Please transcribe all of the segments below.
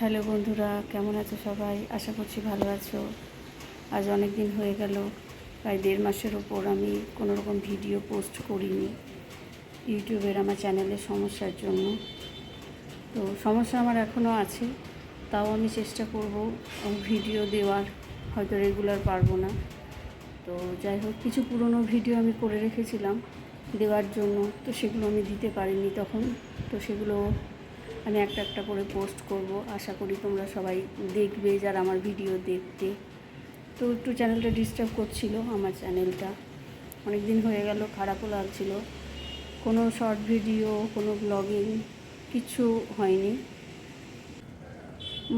Hello বন্ধুরা, কেমন আছো সবাই? আশা করছি ভালো আছো। আজ অনেক দিন হয়ে গেল, প্রায় দেড় মাসের ওপর আমি কোনো রকম ভিডিও পোস্ট করিনি ইউটিউবের আমার চ্যানেলের সমস্যার জন্য। তো সমস্যা আমার এখনও আছে, তাও আমি চেষ্টা করব ভিডিও দেওয়ার, হয়তো রেগুলার পারব না। তো যাই হোক, কিছু পুরনো ভিডিও আমি করে রেখেছিলাম দেওয়ার জন্য, তো সেগুলো আমি দিতে পারিনি তখন। তো সেগুলো আমি একটা একটা করে পোস্ট করব। আশা করি তোমরা সবাই দেখবে যারা আমার ভিডিও দেখতে। তো একটু চ্যানেলটা ডিস্টার্ব করছিল আমার চ্যানেলটা অনেক দিন হয়ে গেল, খারাপও লাগছিল। কোনো শর্ট ভিডিও কোনো ব্লগিং কিছু হয়নি।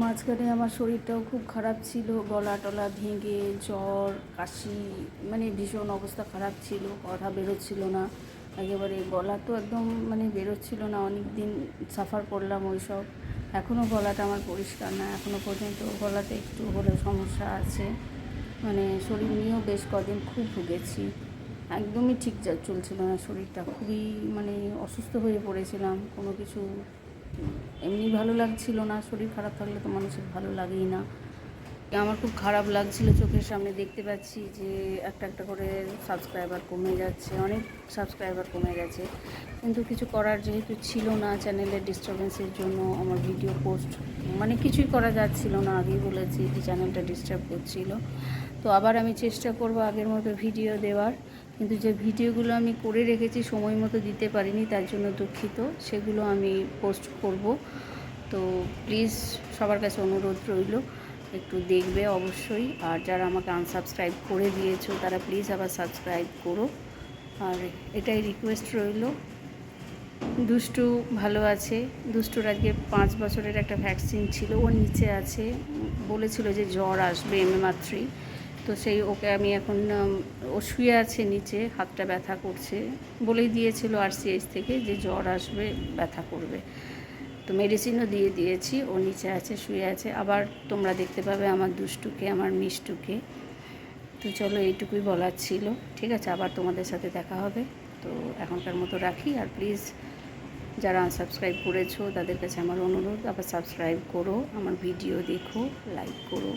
মাঝখানে আমার শরীরটাও খুব খারাপ ছিল। গলা টলা ভেঙে, জ্বর, কাশি মানে ভীষণ অবস্থা খারাপ ছিল। কথা বেরোচ্ছিল না। একেবারে গলা তো একদম মানে বেরোচ্ছিল না অনেক দিন সাফার করলাম ওই সব এখনও গলাটা আমার পরিষ্কার না এখনও পর্যন্ত গলাতে একটু হলেও সমস্যা আছে। মানে শরীর নিয়েও বেশ কদিন খুব ভুগেছি। একদমই ঠিক চলছিল না শরীরটা, খুবই মানে অসুস্থ হয়ে পড়েছিলাম, কোনো কিছু এমনি ভালো লাগছিল না, শরীর খারাপ থাকলে তো মানুষের ভালো লাগেই না। আমার খুব খারাপ লাগছিল চোখের সামনে দেখতে পাচ্ছি যে একটা একটা করে সাবস্ক্রাইবার কমে যাচ্ছে, অনেক সাবস্ক্রাইবার কমে গেছে। কিন্তু কিছু করার যেহেতু ছিল না চ্যানেলের ডিস্টারবেন্সের জন্য আমার ভিডিও পোস্ট মানে কিছুই করা যাচ্ছিল না, আগেই বলেছি যে চ্যানেলটা ডিস্টার্ব করছিল। তো আবার আমি চেষ্টা করব আগের মতো ভিডিও দেওয়ার, কিন্তু যে ভিডিওগুলো আমি করে রেখেছি সময় মতো দিতে পারিনি, তার জন্য দুঃখিত, সেগুলো আমি পোস্ট করব। তো প্লিজ সবার কাছে অনুরোধ রইল। একটু দেখবে অবশ্যই। আর যারা আমাকে আনসাবস্ক্রাইব করে দিয়েছ, তারা প্লিজ আবার সাবস্ক্রাইব করো। আর এটাই রিকোয়েস্ট রইল। দুষ্টু ভালো আছে। দুষ্টুর আজকে পাঁচ বছরের একটা ভ্যাকসিন ছিল ওর নিচে আছে। বলেছিল যে জ্বর আসবে এমএমআর থ্রি তো সেই ওকে আমি এখন ও শুয়ে আছে নিচে, হাতটা ব্যথা করছে। বলেই দিয়েছিল আরসিএইচ থেকে যে জ্বর আসবে, ব্যথা করবে। তো মেডিসিনও দিয়ে দিয়েছি। ও নিচে আছে, শুয়ে আছে। আবার তোমরা দেখতে পাবে আমার দুষ্টুকে, আমার মিষ্টুকে। তো চলো এইটুকুই বলার ছিল। ঠিক আছে, আবার তোমাদের সাথে দেখা হবে। তো এখনকার মতো রাখি। আর প্লিজ যারা আনসাবস্ক্রাইব করেছ, তাদের কাছে আমার অনুরোধ, আবার সাবস্ক্রাইব করো, আমার ভিডিও দেখো লাইক করো।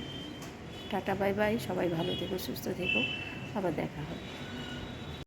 টাটা বাই বাই সবাই ভালো থেকো, সুস্থ থেকো। আবার দেখা হবে।